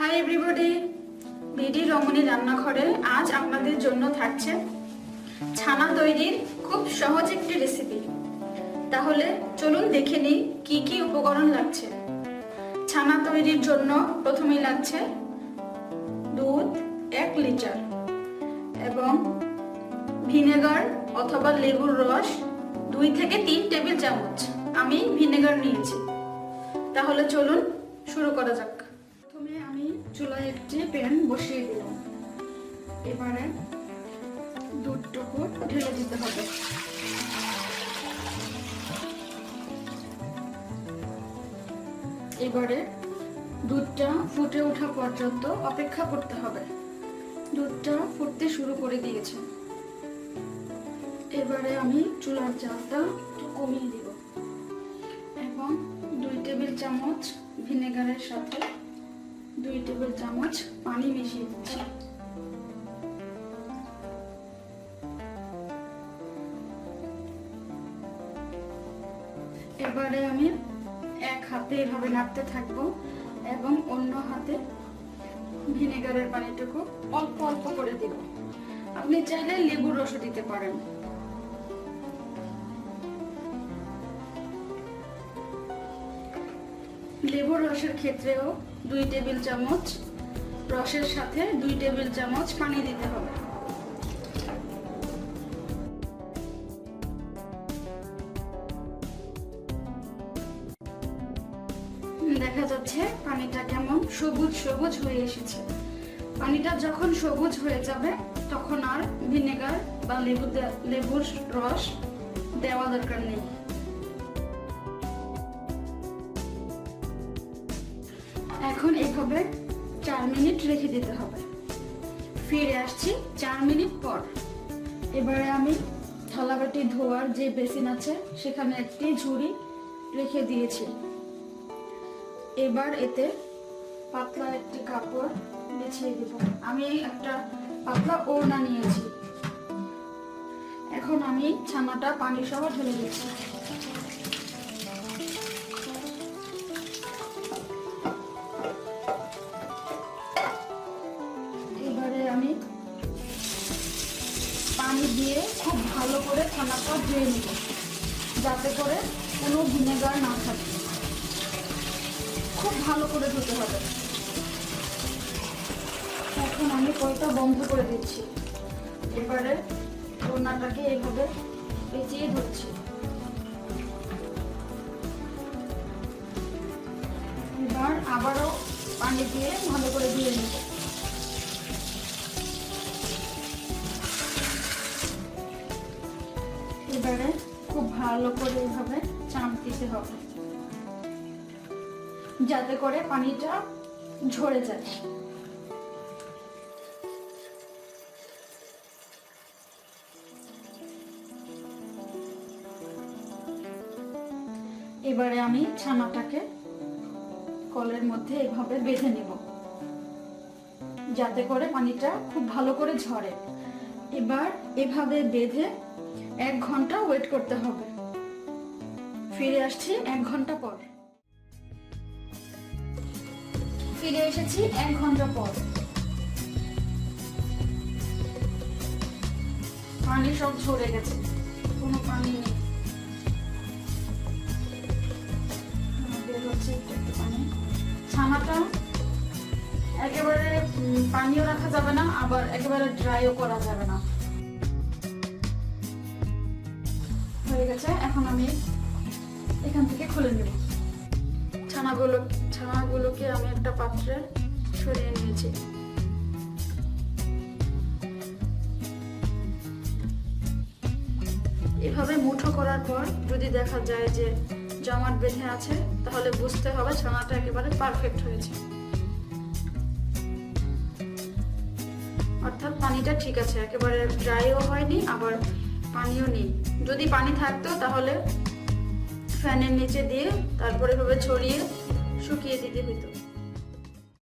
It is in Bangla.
হাই এভরিবডি বিডি রমণী রান্নাঘরে আজ আপনাদের জন্য থাকছে ছানা তৈরির খুব সহজ একটি রেসিপি তাহলে চলুন দেখে নিই কি কি উপকরণ লাগছে। ছানা তৈরির জন্য প্রথমেই লাগছে দুধ এক লিটার এবং ভিনেগার অথবা লেবুর রস দুই থেকে তিন টেবিল চামচ। আমি ভিনেগার নিয়েছি। তাহলে চলুন শুরু করা যাক। প্রথমে আমি চুলায় একটি প্যান বসিয়ে দিলাম। এবারে দুধটুকু ঢেলে দিতে হবে। এবারে দুধটা ফুটে ওঠা পর্যন্ত অপেক্ষা করতে হবে। দুধটা ফুটতে শুরু করে দিয়েছে। এবারে আমি চুলার জালটা একটু কমিয়ে দিব। এবং দুই টেবিল চামচ ভিনেগারের সাথে দুই টেবিল চামচ পানি মিশিয়ে দিচ্ছি এবারে আমি এক হাতে এভাবে নাড়তে থাকব এবং অন্য হাতে ভিনেগারের পানিটুকু অল্প অল্প করে দিব। আপনি চাইলে লেবুর রসও দিতে পারেন। লেবুর রসের ক্ষেত্রেও দুই টেবিল চামচ রসের সাথে দুই টেবিল চামচ পানি দিতে হবে। দেখা যাচ্ছে পানিটা কেমন সবুজ সবুজ হয়ে এসেছে। পানিটা যখন সবুজ হয়ে যাবে, তখন আর ভিনেগার বা লেবু লেবুর রস দেওয়া দরকার নেই। এখন এভাবে চার মিনিট রেখে দিতে হবে। ফিরে আসছি চার মিনিট পর। এবারে আমি থালাবাটি ধোয়ার যে বেসিন আছে, সেখানে একটি ঝুড়ি রেখে দিয়েছি। এবার এতে পাতলা একটি কাপড় বিছিয়ে দিব। আমি একটা পাতলা ওড়না নিয়েছি। এখন আমি ছানাটা পানি সহ ঢেলে দিচ্ছি। আমি পানি দিয়ে খুব ভালো করে ছানাটা ধুয়ে নিব, যাতে করে কোনো ভিনেগার না থাকে। খুব ভালো করে ধুতে হবে। এখন আমি কলটা বন্ধ করে দিচ্ছি। এবারে ওনাটাকে এইভাবে পেঁচিয়ে ধরছি। এবার আবারও পানি দিয়ে ভালো করে ধুয়ে নেব। এবারে খুব ভালো করে এইভাবে চাপ দিতে হবে। যাতে করে পানিটা ঝরে যায়। এবারে আমি ছানাটাকে কলের মধ্যে এভাবে বেঁধে নিব। যাতে করে পানিটা খুব ভালো করে ঝরে। এবার এভাবে বেঁধে এক ঘণ্টা ওয়েট করতে হবে। ফিরে আসছি এক ঘণ্টা পর। ফিরে এসেছি এক ঘণ্টা পর। পানি সব ঝরে গেছে, কোনো পানি নেই। একেবারে পানিও রাখা যাবে না, আবার একেবারে ড্রাইও করা যাবে না। হয়ে গেছে, এখন আমি এখান থেকে খুলে নেব। ছানাগুলো, ছানাগুলোকে আমি একটা পাত্রে সরিয়ে নিয়েছি। এভাবে মুঠো করার পর যদি দেখা যায় যে জমাট বেঁধে আছে, তাহলে বুঝতে হবে ছানাটা একেবারে পারফেক্ট হয়েছে। অর্থাৎ পানিটা ঠিক আছে, একেবারে ড্রাইও হয়নি, আবার পানিও নেই। যদি পানি থাকতো তাহলে ফ্যানের নিচে দিয়ে তারপরে ভাবে ছড়িয়ে শুকিয়ে দিতে হতো।